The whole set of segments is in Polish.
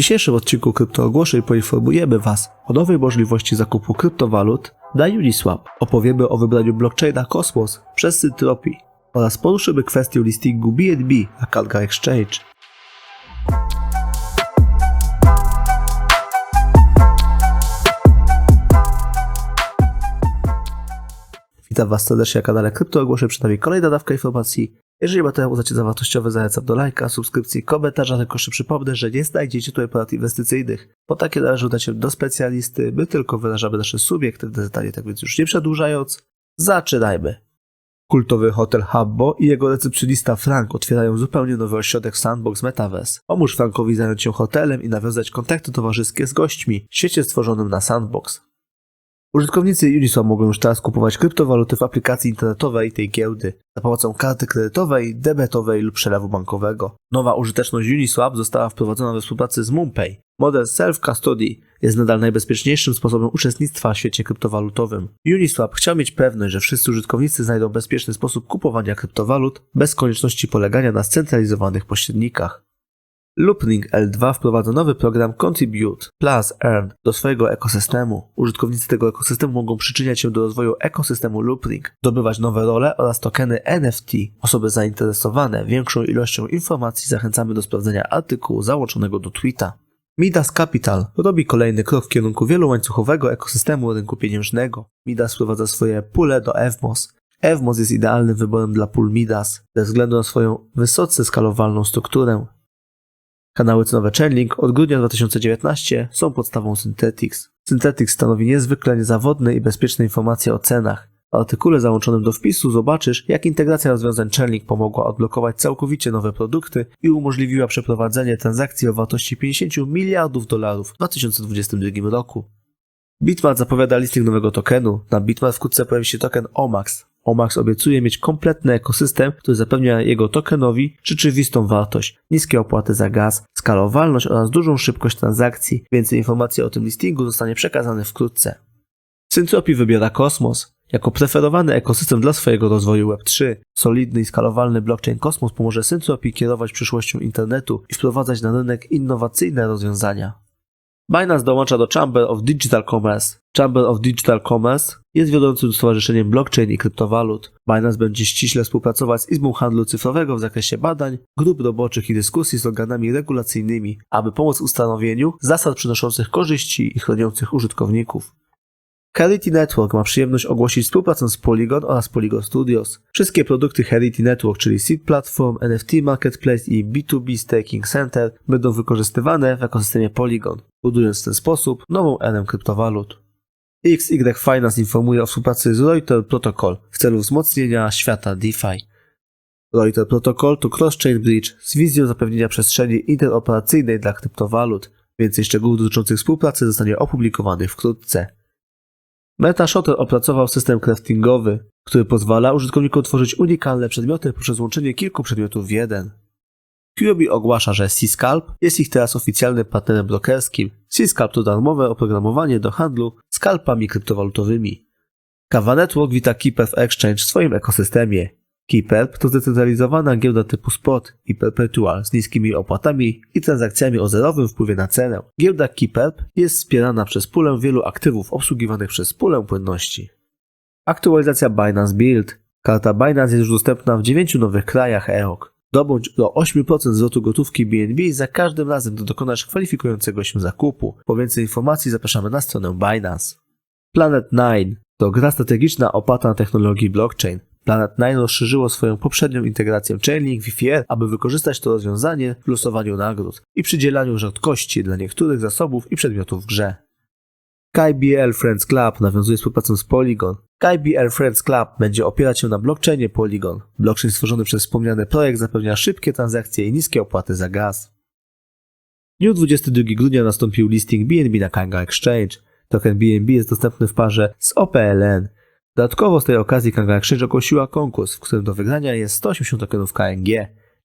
dzisiejszym odcinku kryptoogłoszeń poinformujemy Was o nowej możliwości zakupu kryptowalut na Uniswap. Opowiemy o wybraniu blockchaina Cosmos przez Syntropii oraz poruszymy kwestię listingu BNB na Kanga Exchange. Witam Was serdecznie na kanale Kryptoogłoszeń, przed nami kolejna dawka informacji. Jeżeli materiał uznacie za wartościowy, zachęcam do lajka, subskrypcji, komentarza, tylko jeszcze przypomnę, że nie znajdziecie tutaj porad inwestycyjnych, bo takie należy udać się do specjalisty, my tylko wyrażamy nasze subiektywne zdanie, tak więc już nie przedłużając, zaczynajmy. Kultowy hotel Habbo i jego recepcjonista Frank otwierają zupełnie nowy ośrodek Sandbox Metaverse. Pomóż Frankowi zająć się hotelem i nawiązać kontakty towarzyskie z gośćmi w świecie stworzonym na Sandbox. Użytkownicy Uniswap mogą już teraz kupować kryptowaluty w aplikacji internetowej tej giełdy za pomocą karty kredytowej, debetowej lub przelewu bankowego. Nowa użyteczność Uniswap została wprowadzona we współpracy z MoonPay. Model Self-Custody jest nadal najbezpieczniejszym sposobem uczestnictwa w świecie kryptowalutowym. Uniswap chciał mieć pewność, że wszyscy użytkownicy znajdą bezpieczny sposób kupowania kryptowalut bez konieczności polegania na scentralizowanych pośrednikach. Loopring L2 wprowadza nowy program Contribute plus Earn do swojego ekosystemu. Użytkownicy tego ekosystemu mogą przyczyniać się do rozwoju ekosystemu Loopring, zdobywać nowe role oraz tokeny NFT. Osoby zainteresowane większą ilością informacji zachęcamy do sprawdzenia artykułu załączonego do tweeta. Midas Capital robi kolejny krok w kierunku wielołańcuchowego ekosystemu rynku pieniężnego. Midas wprowadza swoje pule do Evmos. Evmos jest idealnym wyborem dla pól Midas ze względu na swoją wysoce skalowalną strukturę. Kanały cenowe Chainlink od grudnia 2019 są podstawą Synthetix. Synthetix stanowi niezwykle niezawodne i bezpieczne informacje o cenach. W artykule załączonym do wpisu zobaczysz, jak integracja rozwiązań Chainlink pomogła odblokować całkowicie nowe produkty i umożliwiła przeprowadzenie transakcji o wartości 50 miliardów dolarów w 2022 roku. Bitmart zapowiada listing nowego tokenu. Na Bitmart wkrótce pojawi się token OMAX. OMAX obiecuje mieć kompletny ekosystem, który zapewnia jego tokenowi rzeczywistą wartość, niskie opłaty za gaz, skalowalność oraz dużą szybkość transakcji. Więcej informacji o tym listingu zostanie przekazane wkrótce. Syntropii wybiera Kosmos. Jako preferowany ekosystem dla swojego rozwoju Web3, solidny i skalowalny blockchain Kosmos pomoże Syntropii kierować przyszłością internetu i wprowadzać na rynek innowacyjne rozwiązania. Binance dołącza do Chamber of Digital Commerce. Chamber of Digital Commerce jest wiodącym stowarzyszeniem blockchain i kryptowalut. Binance będzie ściśle współpracować z Izbą Handlu Cyfrowego w zakresie badań, grup roboczych i dyskusji z organami regulacyjnymi, aby pomóc w ustanowieniu zasad przynoszących korzyści i chroniących użytkowników. Charity Network ma przyjemność ogłosić współpracę z Polygon oraz Polygon Studios. Wszystkie produkty Charity Network, czyli Seed Platform, NFT Marketplace i B2B Staking Center będą wykorzystywane w ekosystemie Polygon, budując w ten sposób nową erę kryptowalut. XY Finance informuje o współpracy z Reuter Protocol w celu wzmocnienia świata DeFi. Reuter Protocol to cross-chain bridge z wizją zapewnienia przestrzeni interoperacyjnej dla kryptowalut. Więcej szczegółów dotyczących współpracy zostanie opublikowanych wkrótce. MetaShotter opracował system craftingowy, który pozwala użytkownikom tworzyć unikalne przedmioty poprzez łączenie kilku przedmiotów w jeden. QB ogłasza, że C-Scalp jest ich teraz oficjalnym partnerem brokerskim. C-Scalp to darmowe oprogramowanie do handlu skalpami kryptowalutowymi. Kava Network wita Keeperf Exchange w swoim ekosystemie. Keeperp to zdecentralizowana giełda typu spot i perpetual z niskimi opłatami i transakcjami o zerowym wpływie na cenę. Giełda Keeperp jest wspierana przez pulę wielu aktywów obsługiwanych przez pulę płynności. Aktualizacja Binance Build. Karta Binance jest już dostępna w 9 nowych krajach EOK. Dobądź do 8% zwrotu gotówki BNB za każdym razem, gdy dokonasz kwalifikującego się zakupu. Po więcej informacji zapraszamy na stronę Binance. Planet 9 to gra strategiczna oparta na technologii blockchain. Planet 9 rozszerzyło swoją poprzednią integrację Chainlink VFR, aby wykorzystać to rozwiązanie w losowaniu nagród i przydzielaniu rzadkości dla niektórych zasobów i przedmiotów w grze. KBL Friends Club nawiązuje współpracę z Polygon. KBL Friends Club będzie opierać się na blockchainie Polygon. Blockchain stworzony przez wspomniany projekt zapewnia szybkie transakcje i niskie opłaty za gaz. W dniu 22 grudnia nastąpił listing BNB na Kanga Exchange. Token BNB jest dostępny w parze z OPLN. Dodatkowo z tej okazji Kanga Exchange ogłosiła konkurs, w którym do wygrania jest 180 tokenów KNG.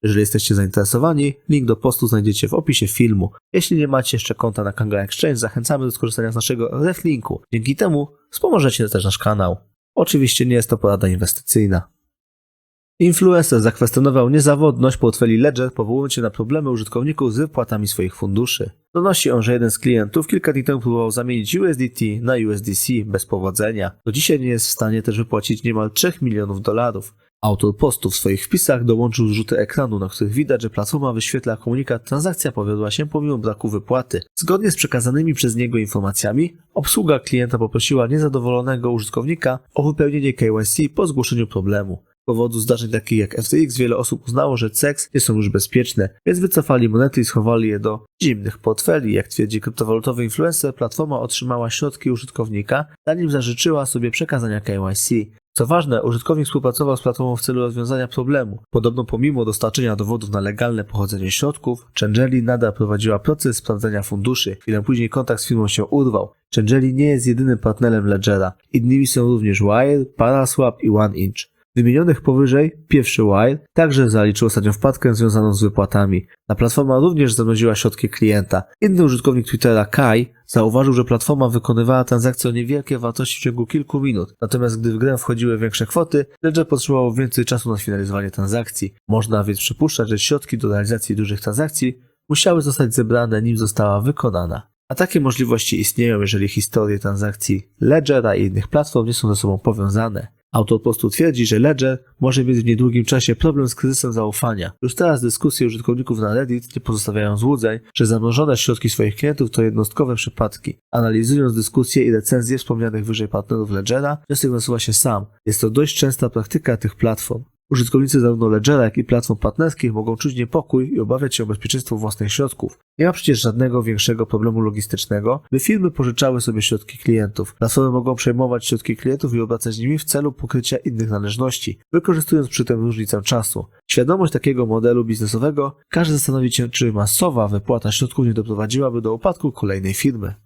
Jeżeli jesteście zainteresowani, link do postu znajdziecie w opisie filmu. Jeśli nie macie jeszcze konta na Kanga Exchange, zachęcamy do skorzystania z naszego ref linku. Dzięki temu wspomożecie też nasz kanał. Oczywiście nie jest to porada inwestycyjna. Influencer zakwestionował niezawodność portfeli Ledger, powołując się na problemy użytkowników z wypłatami swoich funduszy. Donosi on, że jeden z klientów kilka dni temu próbował zamienić USDT na USDC bez powodzenia. Do dzisiaj nie jest w stanie też wypłacić niemal 3 milionów dolarów. Autor postu w swoich wpisach dołączył zrzuty ekranu, na których widać, że platforma wyświetla komunikat transakcja powiodła się pomimo braku wypłaty. Zgodnie z przekazanymi przez niego informacjami, obsługa klienta poprosiła niezadowolonego użytkownika o wypełnienie KYC po zgłoszeniu problemu. Powodu zdarzeń takich jak FTX wiele osób uznało, że CEX nie są już bezpieczne, więc wycofali monety i schowali je do zimnych portfeli. Jak twierdzi kryptowalutowy influencer, platforma otrzymała środki użytkownika, zanim zażyczyła sobie przekazania KYC. Co ważne, użytkownik współpracował z platformą w celu rozwiązania problemu. Podobno pomimo dostarczenia dowodów na legalne pochodzenie środków, Changeli nadal prowadziła proces sprawdzania funduszy. Chwilę później kontakt z firmą się urwał. Changeli nie jest jedynym partnerem Ledgera. Innymi są również Wire, Paraswap i OneInch. Wymienionych powyżej, pierwszy Wire także zaliczył ostatnią wpadkę związaną z wypłatami. Na platforma również zamroziła środki klienta. Inny użytkownik Twittera Kai zauważył, że platforma wykonywała transakcje o niewielkiej wartości w ciągu kilku minut. Natomiast gdy w grę wchodziły większe kwoty, Ledger potrzebował więcej czasu na sfinalizowanie transakcji. Można więc przypuszczać, że środki do realizacji dużych transakcji musiały zostać zebrane, nim została wykonana. A takie możliwości istnieją, jeżeli historie transakcji Ledgera i innych platform nie są ze sobą powiązane. Autor postu twierdzi, że Ledger może mieć w niedługim czasie problem z kryzysem zaufania. Już teraz dyskusje użytkowników na Reddit nie pozostawiają złudzeń, że zamrożone środki swoich klientów to jednostkowe przypadki. Analizując dyskusje i recenzje wspomnianych wyżej partnerów Ledgera, wniosek nasuwa się sam. Jest to dość częsta praktyka tych platform. Użytkownicy zarówno Ledgera, jak i platform partnerskich mogą czuć niepokój i obawiać się o bezpieczeństwo własnych środków. Nie ma przecież żadnego większego problemu logistycznego, by firmy pożyczały sobie środki klientów. Platformy mogą przejmować środki klientów i obracać nimi w celu pokrycia innych należności, wykorzystując przy tym różnicę czasu. Świadomość takiego modelu biznesowego każe zastanowić się, czy masowa wypłata środków nie doprowadziłaby do upadku kolejnej firmy.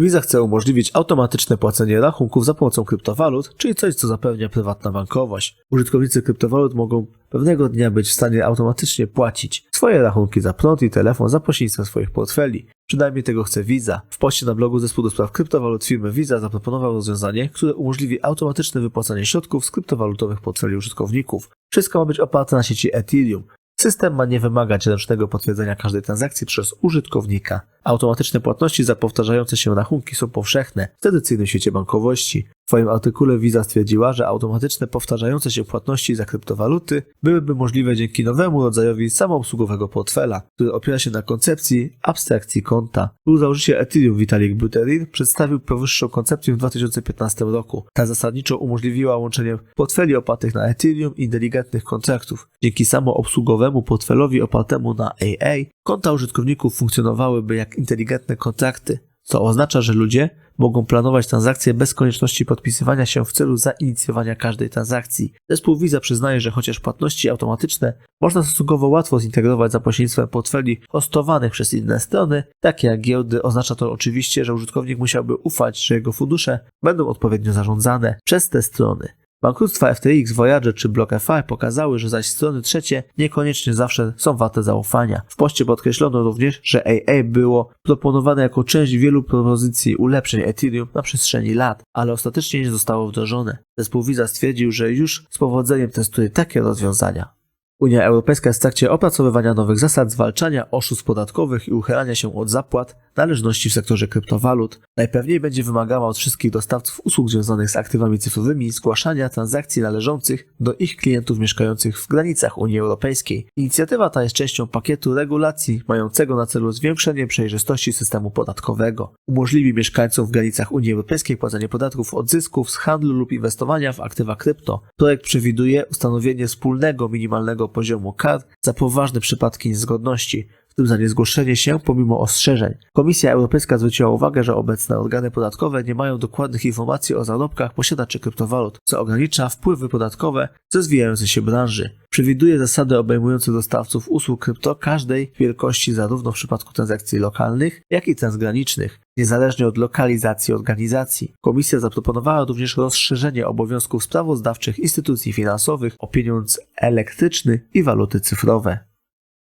Visa chce umożliwić automatyczne płacenie rachunków za pomocą kryptowalut, czyli coś, co zapewnia prywatna bankowość. Użytkownicy kryptowalut mogą pewnego dnia być w stanie automatycznie płacić swoje rachunki za prąd i telefon za pośrednictwem swoich portfeli. Przynajmniej tego chce Visa. W poście na blogu zespół do spraw kryptowalut firmy Visa zaproponował rozwiązanie, które umożliwi automatyczne wypłacanie środków z kryptowalutowych portfeli użytkowników. Wszystko ma być oparte na sieci Ethereum. System ma nie wymagać ręcznego potwierdzenia każdej transakcji przez użytkownika. Automatyczne płatności za powtarzające się rachunki są powszechne w tradycyjnym świecie bankowości. W swoim artykule Visa stwierdziła, że automatyczne powtarzające się płatności za kryptowaluty byłyby możliwe dzięki nowemu rodzajowi samoobsługowego portfela, który opiera się na koncepcji abstrakcji konta. Współzałożyciel Ethereum Vitalik Buterin przedstawił powyższą koncepcję w 2015 roku. Ta zasadniczo umożliwiła łączenie portfeli opartych na Ethereum i inteligentnych kontraktów. Dzięki samoobsługowemu portfelowi opartemu na AA, konta użytkowników funkcjonowałyby jak inteligentne kontrakty, co oznacza, że ludzie mogą planować transakcje bez konieczności podpisywania się w celu zainicjowania każdej transakcji. Zespół Visa przyznaje, że chociaż płatności automatyczne można stosunkowo łatwo zintegrować za pośrednictwem portfeli hostowanych przez inne strony, takie jak giełdy, oznacza to oczywiście, że użytkownik musiałby ufać, że jego fundusze będą odpowiednio zarządzane przez te strony. Bankructwa FTX, Voyager czy BlockFi pokazały, że zaś strony trzecie niekoniecznie zawsze są warte zaufania. W poście podkreślono również, że AA było proponowane jako część wielu propozycji ulepszeń Ethereum na przestrzeni lat, ale ostatecznie nie zostało wdrożone. Zespół Visa stwierdził, że już z powodzeniem testuje takie rozwiązania. Unia Europejska jest w trakcie opracowywania nowych zasad zwalczania oszustw podatkowych i uchylania się od zapłat należności w sektorze kryptowalut. Najpewniej będzie wymagała od wszystkich dostawców usług związanych z aktywami cyfrowymi zgłaszania transakcji należących do ich klientów mieszkających w granicach Unii Europejskiej. Inicjatywa ta jest częścią pakietu regulacji mającego na celu zwiększenie przejrzystości systemu podatkowego. Umożliwi mieszkańcom w granicach Unii Europejskiej płacenie podatków od zysków z handlu lub inwestowania w aktywa krypto. Projekt przewiduje ustanowienie wspólnego minimalnego poziomu kar za poważne przypadki niezgodności, za niezgłoszenie się pomimo ostrzeżeń. Komisja Europejska zwróciła uwagę, że obecne organy podatkowe nie mają dokładnych informacji o zarobkach posiadaczy kryptowalut, co ogranicza wpływy podatkowe ze rozwijającej się branży. Przewiduje zasady obejmujące dostawców usług krypto każdej wielkości zarówno w przypadku transakcji lokalnych, jak i transgranicznych, niezależnie od lokalizacji organizacji. Komisja zaproponowała również rozszerzenie obowiązków sprawozdawczych instytucji finansowych o pieniądz elektryczny i waluty cyfrowe.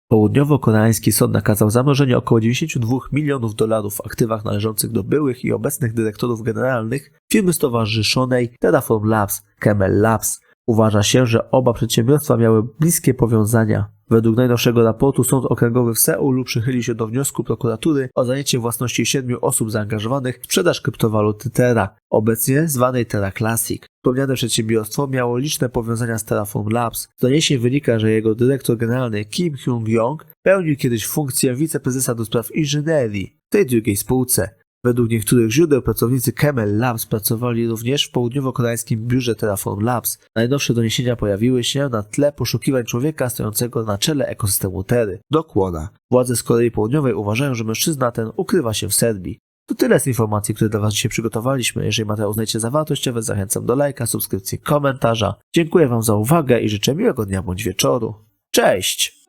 Południowo-koreański sąd nakazał zamrożenie około 92 milionów dolarów w aktywach należących do byłych i obecnych dyrektorów generalnych firmy stowarzyszonej Terraform Labs, Camel Labs Uważa się, że oba przedsiębiorstwa miały bliskie powiązania. Według najnowszego raportu Sąd Okręgowy w Seulu przychylił się do wniosku prokuratury o zajęcie własności siedmiu osób zaangażowanych w sprzedaż kryptowaluty Terra, obecnie zwanej Terra Classic. Wspomniane przedsiębiorstwo miało liczne powiązania z Terraform Labs. Z doniesień wynika, że jego dyrektor generalny Kim Hyung-yong pełnił kiedyś funkcję wiceprezesa do spraw inżynierii w tej drugiej spółce. Według niektórych źródeł pracownicy Camel Labs pracowali również w południowo-koreańskim biurze Terraform Labs. Najnowsze doniesienia pojawiły się na tle poszukiwań człowieka stojącego na czele ekosystemu Tery, Dokłona. Władze z Korei Południowej uważają, że mężczyzna ten ukrywa się w Serbii. To tyle z informacji, które dla Was dzisiaj przygotowaliśmy. Jeżeli materiał uznajecie za wartościowy, zachęcam do lajka, subskrypcji, komentarza. Dziękuję Wam za uwagę i życzę miłego dnia bądź wieczoru. Cześć!